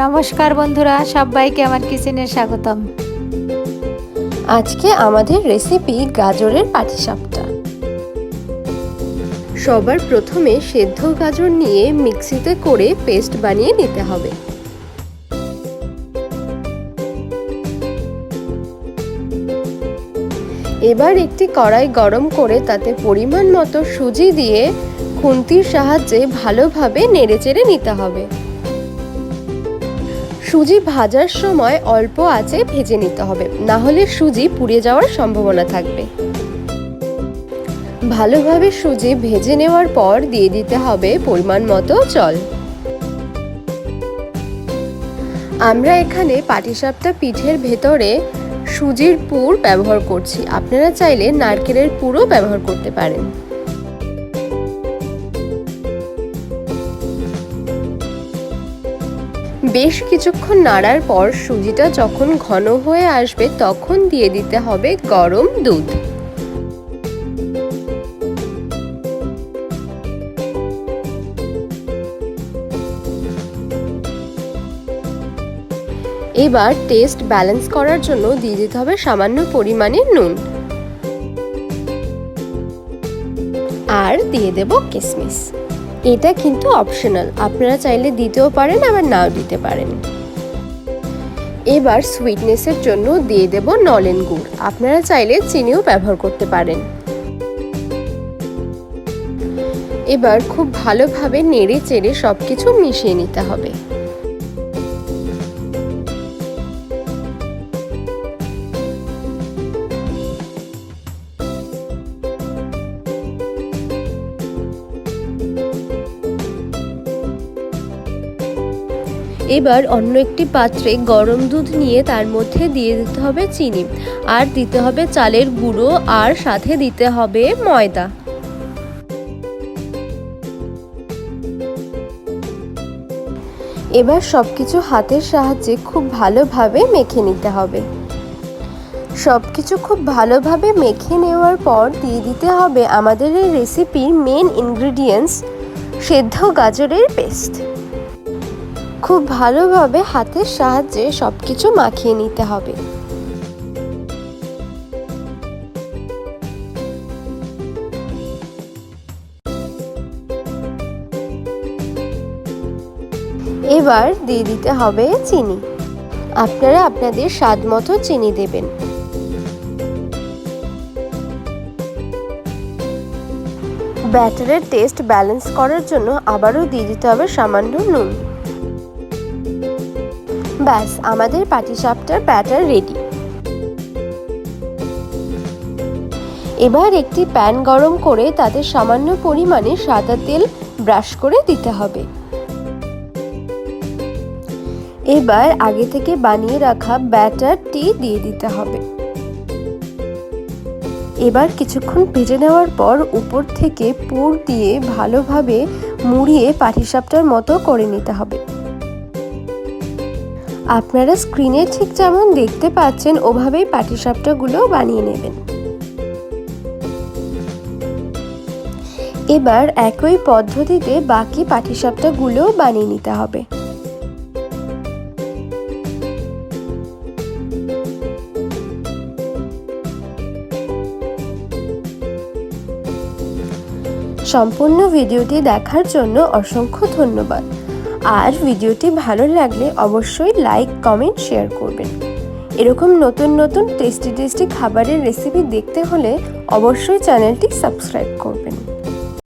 নমস্কার বন্ধুরা, সবাইকে আমার কিচেনে স্বাগতম। আজকে আমাদের রেসিপি গাজরের পাটিসাপটা। সবার প্রথমে সেদ্ধ গাজর নিয়ে মিক্সিতে করে পেস্ট বানিয়ে নিতে হবে। এবার একটি কড়াই গরম করে তাতে পরিমাণ মতো সুজি দিয়ে খুন্তির সাহায্যে ভালোভাবে নেড়েচেড়ে নিতে হবে। সুজি ভাজার সময় অল্প আঁচে ভেজে নিতে হবে। না হলে সুজি পুড়ে যাওয়ার সম্ভাবনা থাকবে। ভালোভাবে সুজি ভেজে নেওয়ার পর দিয়ে দিতে হবে পরিমাণ মতো জল। আমরা এখানে পাটিসাপটা পিঠের ভেতরে সুজির পুর ব্যবহার করছি। আপনারা চাইলে নারকেলের পুরও ব্যবহার করতে পারেন। বেশ কিছুক্ষণ নাড়ার পর সুজিটা যখন ঘন হয়ে আসবে, তখন দিয়ে দিতে হবে গরম দুধ। এবার টেস্ট ব্যালেন্স করার জন্য দিয়ে দিতে হবে সামান্য পরিমাণে নুন। আর দিয়ে দেব কিসমিস। এটা কিন্তু অপশনাল আপনারা চাইলে দিতেও পারেন, আবার নাও দিতে পারেন। এবার সুইটনেসের জন্য দিয়ে দেব নলেন গুড়। আপনারা চাইলে চিনিও ব্যবহার করতে পারেন। এবার খুব ভালোভাবে নেড়ে চেড়ে সব কিছু মিশিয়ে নিতে হবে। এবার অন্য একটি পাত্রে গরম দুধ নিয়ে তার মধ্যে দিয়ে দিতে হবে চিনি, আর দিতে হবে চালের গুঁড়ো, আর সাথে দিতে হবে ময়দা। এবার সব কিছু হাতের সাহায্যে খুব ভালোভাবে মেখে নিতে হবে। সব কিছু খুব ভালোভাবে মেখে নেওয়ার পর দিয়ে দিতে হবে আমাদের এই রেসিপির মেন ইনগ্রিডিয়েন্টস সেদ্ধ গাজরের পেস্ট খুব ভালোভাবে হাতের সাহায্যে সব কিছু মাখিয়ে নিতে হবে। এবার দিয়ে দিতে হবে চিনি। আপনারা আপনাদের স্বাদ মতো চিনি দেবেন। ব্যাটারের টেস্ট ব্যালেন্স করার জন্য আবারও দিয়ে দিতে হবে সামান্য নুন। ব্যাস, আমাদের পাটিসাপটার ব্যাটার রেডি এবার একটি প্যান গরম করে তাতে সামান্য পরিমাণে সাদা তেল ব্রাশ করে দিতে হবে। এবার আগে থেকে বানিয়ে রাখা ব্যাটারটি দিয়ে দিতে হবে। এবার কিছুক্ষণ ভেজে নেওয়ার পর উপর থেকে পুর দিয়ে ভালোভাবে মুড়িয়ে পাটিসাপটার মতো করে নিতে হবে। আপনারা স্ক্রিনে ঠিক যেমন দেখতে পাচ্ছেন, ওভাবেই পাটিসাপটাগুলো বানিয়ে নেবেন। এবার একই পদ্ধতিতে বাকি পাটিসাপটাগুলো বানিয়ে নিতে হবে। সম্পূর্ণ ভিডিওটি দেখার জন্য অসংখ্য ধন্যবাদ। আর ভিডিওটি ভালো লাগলে অবশ্যই লাইক, কমেন্ট, শেয়ার করবেন। এরকম নতুন নতুন টেস্টি টেস্টি খাবারের রেসিপি দেখতে হলে অবশ্যই চ্যানেলটি সাবস্ক্রাইব করবেন।